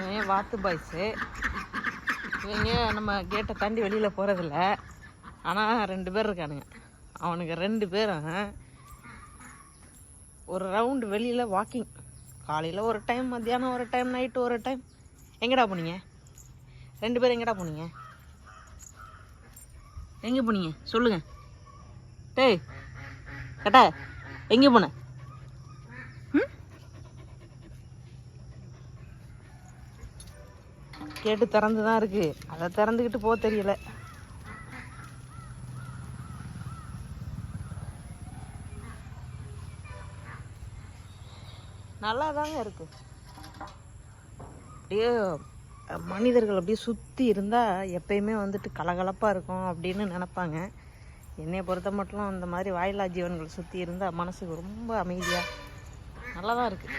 இவங்க வாத்து பாய்ஸு இவங்க நம்ம கேட்டை தாண்டி வெளியில் போகிறதில்ல ஆனால் ரெண்டு பேர் இருக்கானுங்க. அவனுக்கு ரெண்டு பேரும் ஒரு ரவுண்டு வெளியில் வாக்கிங் காலையில் ஒரு டைம் மத்தியானம் ஒரு டைம் நைட்டு ஒரு டைம் எங்கடா போனீங்க? ரெண்டு பேரும் எங்கடா போனீங்க? எங்கே போனீங்க? சொல்லுங்கள் டேய் கட்டா எங்கே போனேன் கேட்டு திறந்து தான் இருக்கு. அதை திறந்துக்கிட்டு போக தெரியல. நல்லா தாங்க இருக்கு. அப்படியே மனிதர்கள் அப்படியே சுற்றி இருந்தால் எப்பயுமே வந்துட்டு கலகலப்பாக இருக்கும் அப்படின்னு நினப்பாங்க. என்னை பொறுத்த மட்டும் அந்த மாதிரி வாயிலா ஜீவன்கள் சுற்றி இருந்தால் மனசுக்கு ரொம்ப அமைதியாக நல்லா தான் இருக்குது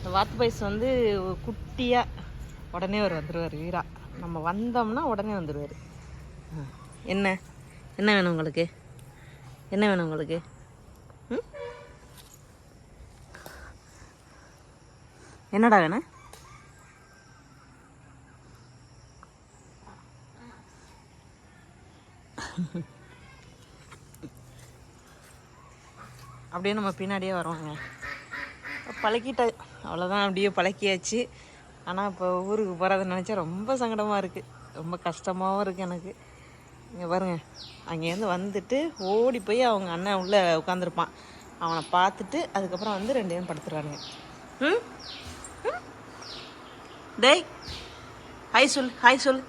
இந்த வாத்து பைஸ் வந்து குட்டியாக உடனே அவர் வந்துடுவார் வீரா. நம்ம வந்தோம்னா உடனே வந்துடுவார் என்ன? என்ன வேணும் உங்களுக்கு? என்ன வேணும் உங்களுக்கு? ம்? என்னடா வேணும் அப்படியே நம்ம பின்னாடியே வருவாங்க. பழக்கிட்ட அவ்வளோதான் அப்படியே பழக்கியாச்சு. ஆனால் இப்போ ஊருக்கு போகிறத நினச்சா ரொம்ப சங்கடமாக இருக்குது ரொம்ப கஷ்டமாகவும் இருக்குது எனக்கு. இங்கே பாருங்கள் அங்கேருந்து வந்துட்டு ஓடி போய் அவங்க அண்ணன் உள்ளே உட்காந்துருப்பான் அவனை பார்த்துட்டு அதுக்கப்புறம் வந்து ரெண்டு பேரும் படுத்துருவானுங்க. ம்? டேய் ஹாய் சொல் ஹாய் சொல்